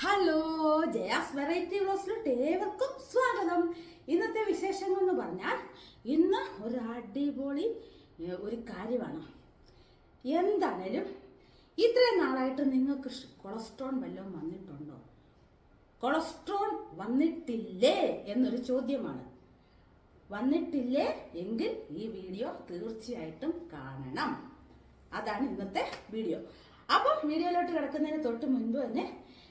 Hello Jaya's variety വ്ലോസിലോട്ട് ഏവർക്കും സ്വാഗതം. ഇന്നത്തെ വിശേഷങ്ങൾ എന്ന് പറഞ്ഞാൽ ഇന്ന് ഒരു അടിപൊളി ഒരു കാര്യമാണ്. എന്താണേലും ഇത്രയും നാളായിട്ട് നിങ്ങൾക്ക് കൊളസ്ട്രോൾ വല്ലതും വന്നിട്ടുണ്ടോ? കൊളസ്ട്രോൾ വന്നിട്ടില്ലേ എന്നൊരു ചോദ്യമാണ്. വന്നിട്ടില്ലേ എങ്കിൽ ഈ വീഡിയോ തീർച്ചയായിട്ടും കാണണം. അതാണ് ഇന്നത്തെ വീഡിയോ. അപ്പം വീഡിയോയിലോട്ട് കിടക്കുന്നതിന് തൊട്ട് മുൻപ് തന്നെ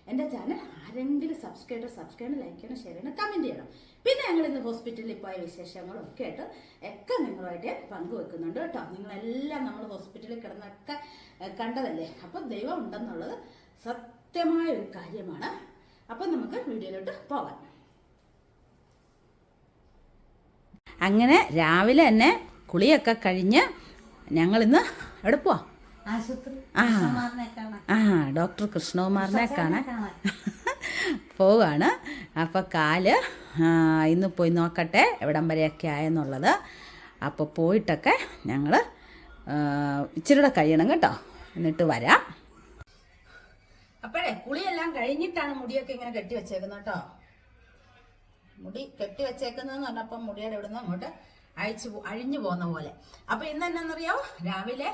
എന്റെ ചാനൽ ആരെങ്കിലും സബ്സ്ക്രൈബ് സബ്സ്ക്രൈബ് ലൈക്ക് ചെയ്യണം ഷെയർ ചെയ്യണം കമന്റ് ചെയ്യണം പിന്നെ ഞങ്ങൾ ഇന്ന് ഹോസ്പിറ്റലിൽ പോയ വിശേഷങ്ങളും ഒക്കെ ആയിട്ട് ഒക്കെ നിങ്ങളുമായിട്ട് പങ്കുവെക്കുന്നുണ്ട് കേട്ടോ. നിങ്ങളെല്ലാം നമ്മൾ ഹോസ്പിറ്റലിൽ കിടന്നൊക്കെ കണ്ടതല്ലേ? അപ്പം ദൈവം ഉണ്ടെന്നുള്ളത് സത്യമായ ഒരു കാര്യമാണ്. അപ്പം നമുക്ക് വീഡിയോയിലോട്ട് പോകാം. അങ്ങനെ രാവിലെ തന്നെ കുളിയൊക്കെ കഴിഞ്ഞ് ഞങ്ങളിന്ന് എവിടെ പോവാ? ആശുപത്രി ആ. ഡോക്ടർ കൃഷ്ണകുമാറിനെ കാണാൻ. പോവാണ്. അപ്പോൾ കാൽ ഇന്ന് പോയി നോക്കട്ടെ എവിടം വരെയൊക്കെ ആയെന്നുള്ളത്. അപ്പോൾ പോയിട്ടൊക്കെ ഞങ്ങൾ ഇച്ചിരിയുടെ കഴിയണം കേട്ടോ. എന്നിട്ട് വരാം. അപ്പോഴേ കുളിയെല്ലാം കഴിഞ്ഞിട്ടാണ് മുടിയൊക്കെ ഇങ്ങനെ കെട്ടി വെച്ചേക്കുന്നത് കേട്ടോ. മുടി കെട്ടി വെച്ചേക്കുന്നതെന്ന് പറഞ്ഞപ്പം മുടിയുടെ ഇവിടുന്ന് അങ്ങോട്ട് അഴിച്ചു അഴിഞ്ഞു പോകുന്ന പോലെ. അപ്പൊ ഇന്ന് എന്നാന്നറിയോ രാവിലെ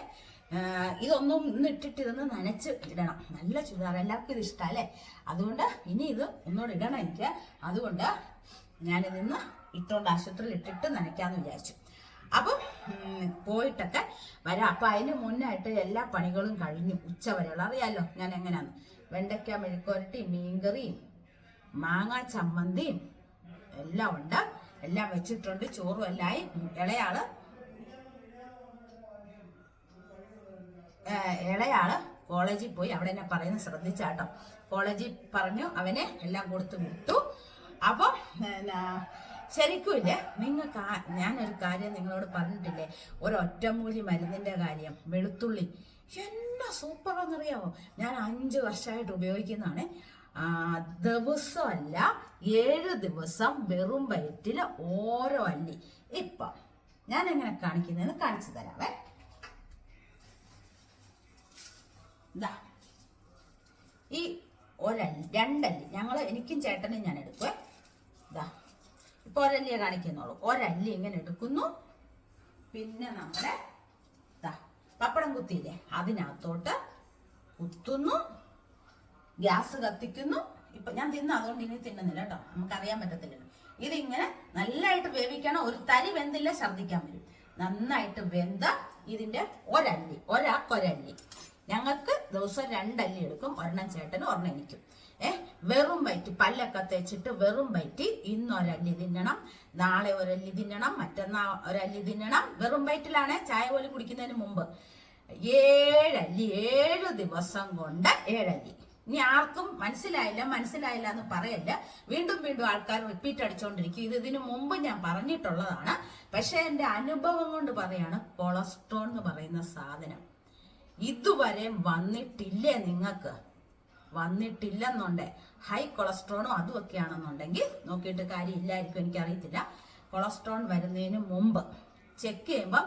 ഇതൊന്നും ഇന്ന് ഇട്ടിട്ട് ഇതൊന്ന് നനച്ച് ഇടണം. നല്ല ചുരിദാർ എല്ലാവർക്കും ഇത് ഇഷ്ടമല്ലേ അതുകൊണ്ട് ഇനി ഇത് ഒന്നുകൂടെ ഇടണം എനിക്ക്. അതുകൊണ്ട് ഞാനിതിന്ന് ഇട്ടുകൊണ്ട് ആശുപത്രിയിൽ ഇട്ടിട്ട് നനയ്ക്കാന്ന് വിചാരിച്ചു. അപ്പം പോയിട്ടൊക്കെ വരാം. അപ്പം അതിന് മുന്നായിട്ട് എല്ലാ പണികളും കഴിഞ്ഞു. ഉച്ച വരെയുള്ള. അറിയാമല്ലോ ഞാൻ എങ്ങനെയാന്ന്. വെണ്ടയ്ക്ക മെഴുക്കുരട്ടി മീൻകറിയും മാങ്ങ ചമ്മന്തിയും എല്ലാം ഉണ്ട്. എല്ലാം വെച്ചിട്ടുണ്ട്. ചോറും എല്ലായി ഇളയാൾ ഇളയാൾ കോളേജിൽ പോയി അവിടെ എന്നെ പറയുന്നത് ശ്രദ്ധിച്ചാട്ടോ. കോളേജിൽ പറഞ്ഞു അവനെ എല്ലാം കൊടുത്തു വിട്ടു. അപ്പോൾ ശരിക്കും ഇല്ലേ നിങ്ങൾക്ക് ഞാനൊരു കാര്യം നിങ്ങളോട് പറഞ്ഞിട്ടില്ലേ? ഒരൊറ്റമൂലി മരുന്നിന്റെ കാര്യം വെളുത്തുള്ളി. എന്നാ സൂപ്പറാണെന്നറിയാമോ ഞാൻ അഞ്ച് വർഷമായിട്ട് ഉപയോഗിക്കുന്നതാണ്. ദിവസമല്ല ഏഴ് ദിവസം വെറും വയറ്റിൽ ഓരോ അല്ലി. ഇപ്പം ഞാൻ എങ്ങനെ കാണിക്കുന്നതെന്ന് കാണിച്ചു തരാവേ. ഇതാ ഈ ഒരല്ലി രണ്ടല്ലി. ഞങ്ങൾ എനിക്കും ചേട്ടനും ഞാൻ എടുക്കുവേ. ഇതാ ഇപ്പൊ ഒരല്ലിയെ കാണിക്കുന്നുള്ളൂ. ഒരല്ലി ഇങ്ങനെ എടുക്കുന്നു. പിന്നെ നമ്മുടെ ഇതാ പപ്പടം കുത്തിയില്ലേ? അതിനകത്തോട്ട് കുത്തുന്നു. ഗ്യാസ് കത്തിക്കുന്നു. ഇപ്പൊ ഞാൻ തിന്നു അതുകൊണ്ട് ഇനി തിന്നുന്നില്ല കേട്ടോ. നമുക്കറിയാൻ പറ്റത്തില്ലല്ലോ. ഇതിങ്ങനെ നല്ലതായിട്ട് വേവിക്കണം. ഒരു തരി വെന്തില്ല ഛർദ്ദിക്കാൻ വരും. നന്നായിട്ട് വെന്ത ഇതിന്റെ ഒരല്ലി ഒരാക്കൊരല്ലി. ഞങ്ങൾക്ക് ദിവസം രണ്ടല്ലി എടുക്കും. ഒരെണ്ണം ചേട്ടനും ഒരെണ്ണം എനിക്കും. ഏഹ് വെറും വയറ്റി പല്ലൊക്കെ തേച്ചിട്ട് വെറും വയറ്റി ഇന്ന് ഒരല്ലി തിന്നണം നാളെ ഒരല്ലി തിന്നണം മറ്റന്നാ ഒരല്ലി തിന്നണം. വെറും വയറ്റിലാണ് ചായ പോലും കുടിക്കുന്നതിന് മുമ്പ്. ഏഴല്ലി ഏഴ് ദിവസം കൊണ്ട് ഏഴല്ലി. ഇനി ആർക്കും മനസ്സിലായില്ല മനസ്സിലായില്ല എന്ന് പറയല്ല. വീണ്ടും വീണ്ടും ആൾക്കാർ റിപ്പീറ്റ് അടിച്ചുകൊണ്ടിരിക്കും ഇത് ഇതിനു മുമ്പ് ഞാൻ പറഞ്ഞിട്ടുള്ളതാണ്. പക്ഷെ എന്റെ അനുഭവം കൊണ്ട് പറയാണ് കൊളസ്ട്രോൾ എന്ന് പറയുന്ന സാധനം. ഇതുവരെ വന്നിട്ടില്ലേ നിങ്ങൾക്ക്? വന്നിട്ടില്ലെന്നുണ്ട്. ഹൈ കൊളസ്ട്രോളും അതും ഒക്കെ ആണെന്നുണ്ടെങ്കിൽ നോക്കിയിട്ട് കാര്യമില്ലായിരിക്കും എനിക്കറിയത്തില്ല. കൊളസ്ട്രോൾ വരുന്നതിന് മുമ്പ് ചെക്ക് ചെയ്യുമ്പോൾ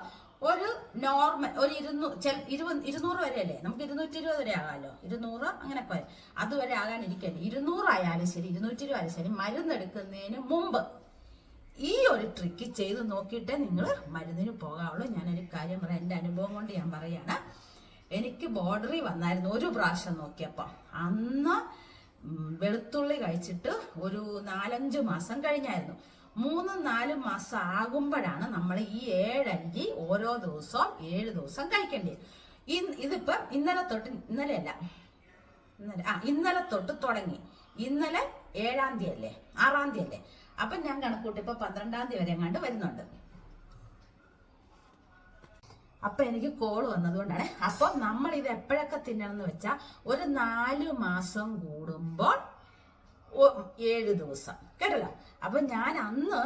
ഒരു നോർമൽ ഒരു ഇരുന്നൂ ഇരുപത് ഇരുന്നൂറ് വരെ അല്ലേ നമുക്ക് ഇരുന്നൂറ്റി ഇരുപത് വരെ ആകാമല്ലോ. ഇരുന്നൂറ് അങ്ങനെയൊക്കെ വരെ. അതുവരെ ആകാനിരിക്കല്ലേ? ഇരുന്നൂറായാലും ശരി ഇരുന്നൂറ്റി ഇരുപത് ആയാലും ശരി മരുന്നെടുക്കുന്നതിന് മുമ്പ് ഈ ഒരു ട്രിക്ക് ചെയ്ത് നോക്കിയിട്ടേ നിങ്ങൾ മരുന്നിന് പോകാവുള്ളൂ. ഞാനൊരു കാര്യം പറയാം. എന്റെ അനുഭവം കൊണ്ട് ഞാൻ പറയാണ്. എനിക്ക് ബോർഡറി വന്നായിരുന്നു ഒരു പ്രാവശ്യം നോക്കിയപ്പം. അന്ന് വെളുത്തുള്ളി കഴിച്ചിട്ട് ഒരു നാലഞ്ച് മാസം കഴിഞ്ഞായിരുന്നു. മൂന്ന് നാല് മാസം ആകുമ്പോഴാണ് നമ്മൾ ഈ ഏഴല്ലി ഓരോ ദിവസവും ഏഴ് ദിവസം കഴിക്കേണ്ടത് ഈ ഇതിപ്പം ഇന്നലെ തൊട്ട് ഇന്നലെയല്ല ഇന്നലെ ആ ഇന്നലെ തൊട്ട് തുടങ്ങി. ഇന്നലെ ഏഴാം തീയതി അല്ലേ ആറാം തീയതി അല്ലേ. അപ്പം ഞാൻ കണക്കൂട്ടിപ്പോൾ പന്ത്രണ്ടാം തീയതി വരെ എങ്ങാണ്ട് വരുന്നുണ്ട്. അപ്പൊ എനിക്ക് കോൾ വന്നതുകൊണ്ടാണ് അപ്പൊ നമ്മൾ ഇത് എപ്പോഴൊക്കെ തിന്നണം എന്ന് വെച്ചാൽ ഒരു നാല് മാസം കൂടുമ്പോൾ ഏഴ് ദിവസം. കേട്ടല്ലോ? അപ്പൊ ഞാൻ അന്ന്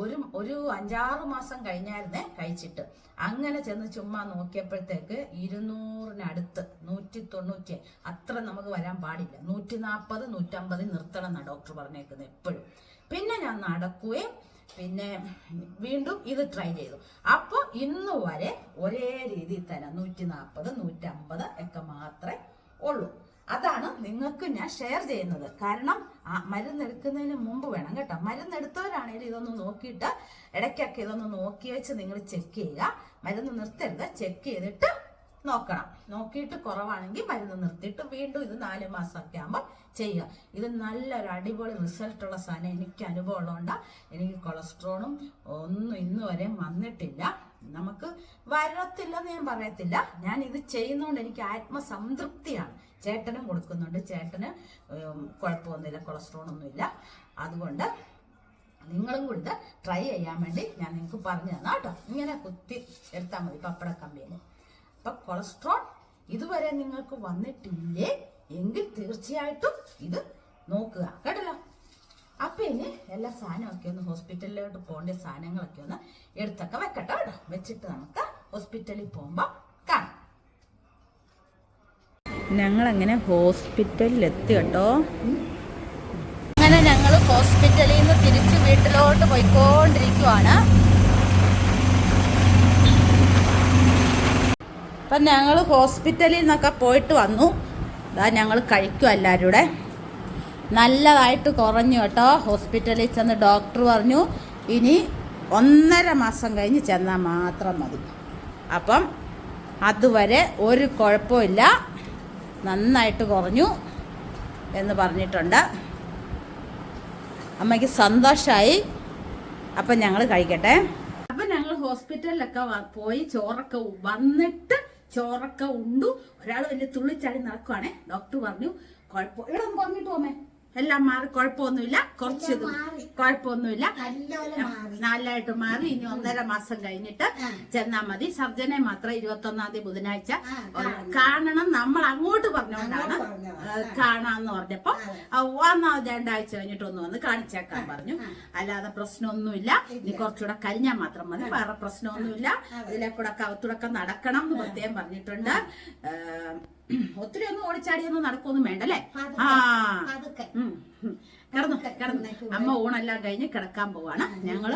ഒരു ഒരു അഞ്ചാറ് മാസം കഴിഞ്ഞായിരുന്നേ കഴിച്ചിട്ട്. അങ്ങനെ ചെന്ന് ചുമ്മാ നോക്കിയപ്പോഴത്തേക്ക് ഇരുന്നൂറിനടുത്ത് നൂറ്റി തൊണ്ണൂറ്റി അത്ര നമുക്ക് വരാൻ പാടില്ല. നൂറ്റി നാൽപ്പത് നൂറ്റമ്പത് നിർത്തണം എന്നാണ് ഡോക്ടർ പറഞ്ഞേക്കുന്നത് എപ്പോഴും. പിന്നെ ഞാൻ നടക്കുകയും പിന്നെ വീണ്ടും ഇത് ട്രൈ ചെയ്തു. അപ്പോൾ ഇന്ന് വരെ ഒരേ രീതിയിൽ തന്നെ നൂറ്റി നാൽപ്പത് നൂറ്റമ്പത് ഒക്കെ മാത്രമേ ഉള്ളൂ. അതാണ് നിങ്ങൾക്ക് ഞാൻ ഷെയർ ചെയ്യുന്നത്. കാരണം ആ മരുന്ന് എടുക്കുന്നതിന് മുമ്പ് വേണം കേട്ടോ. മരുന്ന് എടുത്തവരാണെങ്കിലും ഇതൊന്ന് നോക്കിയിട്ട് ഇടയ്ക്കൊക്കെ ഇതൊന്ന് നോക്കി വെച്ച് നിങ്ങൾ ചെക്ക് ചെയ്യുക. മരുന്ന് നിർത്തരുത്. ചെക്ക് ചെയ്തിട്ട് നോക്കണം. നോക്കിയിട്ട് കുറവാണെങ്കിൽ മരുന്ന് നിർത്തിയിട്ട് വീണ്ടും ഇത് നാല് മാസമൊക്കെ ആകുമ്പോൾ ചെയ്യുക. ഇത് നല്ലൊരു അടിപൊളി റിസൾട്ടുള്ള സാധനം. എനിക്ക് അനുഭവം ഉള്ളതുകൊണ്ടാണ് എനിക്ക് കൊളസ്ട്രോളും ഒന്നും ഇന്നുവരെ വന്നിട്ടില്ല. നമുക്ക് വരത്തില്ലെന്ന് ഞാൻ പറയത്തില്ല. ഞാൻ ഇത് ചെയ്യുന്നതുകൊണ്ട് എനിക്ക് ആത്മസംതൃപ്തിയാണ്. ചേട്ടനും കൊടുക്കുന്നുണ്ട്. ചേട്ടന് കുഴപ്പമൊന്നുമില്ല കൊളസ്ട്രോൾ ഒന്നുമില്ല അതുകൊണ്ട് നിങ്ങളും കൂടി ഇത് ട്രൈ ചെയ്യാൻ വേണ്ടി ഞാൻ നിങ്ങൾക്ക് പറഞ്ഞു തന്നാ കേട്ടോ. ഇങ്ങനെ കുത്തി എടുത്താൽ മതി പപ്പട കമ്പിയിൽ അപ്പൊ കൊളസ്ട്രോൾ ഇതുവരെ നിങ്ങൾക്ക് വന്നിട്ടില്ലേ? എങ്കിൽ തീർച്ചയായിട്ടും ഇത് നോക്കുക. കേട്ടല്ലോ? അപ്പൊ ഇനി എല്ലാ സാധനമൊക്കെ ഒന്ന് ഹോസ്പിറ്റലിലോട്ട് പോകേണ്ട സാധനങ്ങളൊക്കെ ഒന്ന് എടുത്തൊക്കെ വെക്കട്ടെ കേട്ടോ. വെച്ചിട്ട് നമുക്ക് ഹോസ്പിറ്റലിൽ പോകുമ്പോ കാണാം. ഞങ്ങൾ അങ്ങനെ ഹോസ്പിറ്റലിൽ എത്തി കേട്ടോ. അങ്ങനെ ഞങ്ങൾ ഹോസ്പിറ്റലിൽ നിന്ന് തിരിച്ച് വീട്ടിലോട്ട് പോയിക്കൊണ്ടിരിക്കുവാണ്. അപ്പം ഞങ്ങൾ ഹോസ്പിറ്റലിൽ നിന്നൊക്കെ പോയിട്ട് വന്നു. അതാ ഞങ്ങൾ കഴിക്കും എല്ലാവരും കൂടെ നല്ലതായിട്ട് കുറഞ്ഞു കേട്ടോ. ഹോസ്പിറ്റലിൽ ചെന്ന് ഡോക്ടർ പറഞ്ഞു ഇനി ഒന്നര മാസം കഴിഞ്ഞ് ചെന്നാൽ മാത്രം മതി. അപ്പം അതുവരെ ഒരു കുഴപ്പമില്ല. നന്നായിട്ട് കുറഞ്ഞു എന്ന് പറഞ്ഞിട്ടുണ്ട്. അമ്മയ്ക്ക് സന്തോഷമായി അപ്പം ഞങ്ങൾ കഴിക്കട്ടെ. അപ്പം ഞങ്ങൾ ഹോസ്പിറ്റലിലൊക്കെ പോയി ചോറൊക്കെ വന്നിട്ട് ചോറൊക്കെ ഉണ്ടു. ഒരാൾ വലിയ തുള്ളിച്ചാടി നടക്കുവാണേ. ഡോക്ടർ പറഞ്ഞു കുഴപ്പം ഇവിടെ ഒന്ന് പറഞ്ഞിട്ട് പോമേ എല്ലാം മാറി. കുഴപ്പമൊന്നുമില്ല. കുറച്ച് കുഴപ്പമൊന്നുമില്ല. നാലായിട്ട് മാറി. ഇനി ഒന്നര മാസം കഴിഞ്ഞിട്ട്. ചെന്നാ മതി. സർജനെ മാത്രം ഇരുപത്തി ഒന്നാം തീയതി ബുധനാഴ്ച കാണണം. നമ്മൾ അങ്ങോട്ട് പറഞ്ഞുകൊണ്ടാണ് കാണാന്ന് പറഞ്ഞപ്പോ ഒന്നാമത് രണ്ടാഴ്ച കഴിഞ്ഞിട്ട് ഒന്ന് വന്ന് കാണിച്ചേക്കാൻ പറഞ്ഞു. അല്ലാതെ പ്രശ്നമൊന്നുമില്ല. ഇനി കുറച്ചുകൂടെ കഴിഞ്ഞാൽ മാത്രം മതി. വേറെ പ്രശ്നമൊന്നുമില്ല. ഇതിലെ കൂടെ തുടക്കം നടക്കണം എന്ന് പ്രത്യേകം പറഞ്ഞിട്ടുണ്ട്. ഒത്തിരി ഒന്നും ഓടിച്ചാടിയൊന്നും നടക്കൊന്നും വേണ്ടല്ലേ? അല്ലേ ആ. കിടന്നു കിടന്നു. അമ്മ ഊണെല്ലാം കഴിഞ്ഞ് കിടക്കാൻ പോവാണ്. ഞങ്ങൾ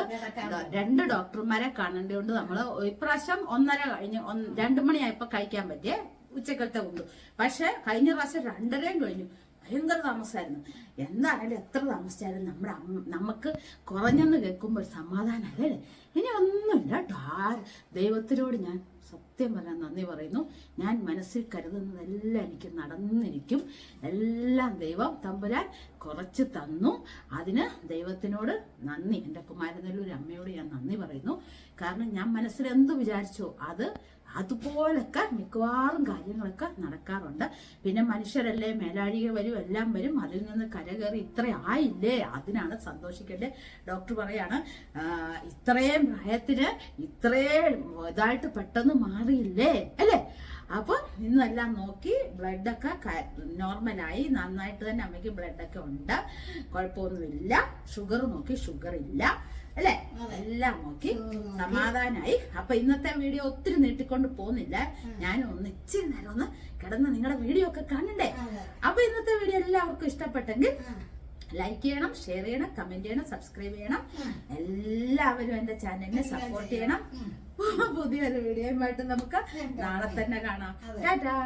രണ്ട് ഡോക്ടർമാരെ കാണേണ്ടതുകൊണ്ട് നമ്മൾ ഇപ്രാവശ്യം ഒന്നര കഴിഞ്ഞ് രണ്ടു മണിയായപ്പോ കഴിക്കാൻ പറ്റിയേ ഉച്ചക്കലത്തെ കൊണ്ടു പക്ഷെ കഴിഞ്ഞ പ്രാവശ്യം രണ്ടരയും കഴിഞ്ഞു. ഭയങ്കര താമസമായിരുന്നു. എന്താണേലും എത്ര താമസിച്ചാലും നമ്മുടെ നമുക്ക് കുറഞ്ഞെന്ന് കേൾക്കുമ്പോൾ ഒരു സമാധാനമല്ലേ ഇനി ഒന്നുമില്ല കേട്ടോ ആ ദൈവത്തിനോട് ഞാൻ സത്യം പറയാൻ നന്ദി പറയുന്നു. ഞാൻ മനസ്സിൽ കരുതുന്നതെല്ലാം എനിക്ക് നടന്നിരിക്കും. എല്ലാം ദൈവം തമ്പുരാൻ കുറച്ച് തന്നു. അതിന് ദൈവത്തിനോട് നന്ദി. എന്റെ കുമാരനെല്ലൂർ അമ്മയോട് ഞാൻ നന്ദി പറയുന്നു. കാരണം ഞാൻ മനസ്സിൽ എന്ത് വിചാരിച്ചോ അത് അതുപോലൊക്കെ മിക്കവാറും കാര്യങ്ങളൊക്കെ നടക്കാറുണ്ട്. പിന്നെ മനുഷ്യരല്ലേ മേലാഴിക വരും എല്ലാം വരും. അതിൽ നിന്ന് കരകയറി ഇത്ര ആയില്ലേ? അതിനാണ് സന്തോഷിക്കല്ലേ ഡോക്ടർ പറയാണ് "ആ, ഇത്രയും പ്രായത്തിന് ഇത്രയും ഇതായിട്ട് പെട്ടെന്ന് മാറിയില്ലേ? അല്ലേ? അപ്പൊ ഇന്നെല്ലാം നോക്കി ബ്ലഡൊക്കെ നോർമലായി നന്നായിട്ട് തന്നെ അമ്മയ്ക്ക് ബ്ലഡൊക്കെ ഉണ്ട്. കുഴപ്പമൊന്നുമില്ല. ഷുഗർ നോക്കി ഷുഗർ ഇല്ല അല്ലേ എല്ലാം നോക്കി സമാധാനായി. അപ്പൊ ഇന്നത്തെ വീഡിയോ ഒത്തിരി നീട്ടിക്കൊണ്ട് പോകുന്നില്ല. ഞാൻ ഒന്ന് ഇച്ചിരി നേരം ഒന്ന് കിടന്ന് നിങ്ങളുടെ വീഡിയോ ഒക്കെ കാണണ്ടേ? അതെ. അപ്പൊ ഇന്നത്തെ വീഡിയോ എല്ലാവർക്കും ഇഷ്ടപ്പെട്ടെങ്കിൽ ലൈക്ക് ചെയ്യണം ഷെയർ ചെയ്യണം കമന്റ് ചെയ്യണം സബ്സ്ക്രൈബ് ചെയ്യണം. എല്ലാവരും എന്റെ ചാനലിനെ സപ്പോർട്ട് ചെയ്യണം. പുതിയൊരു വീഡിയോയുമായിട്ട് നമുക്ക് നാളെ തന്നെ കാണാം. ടാറ്റാ.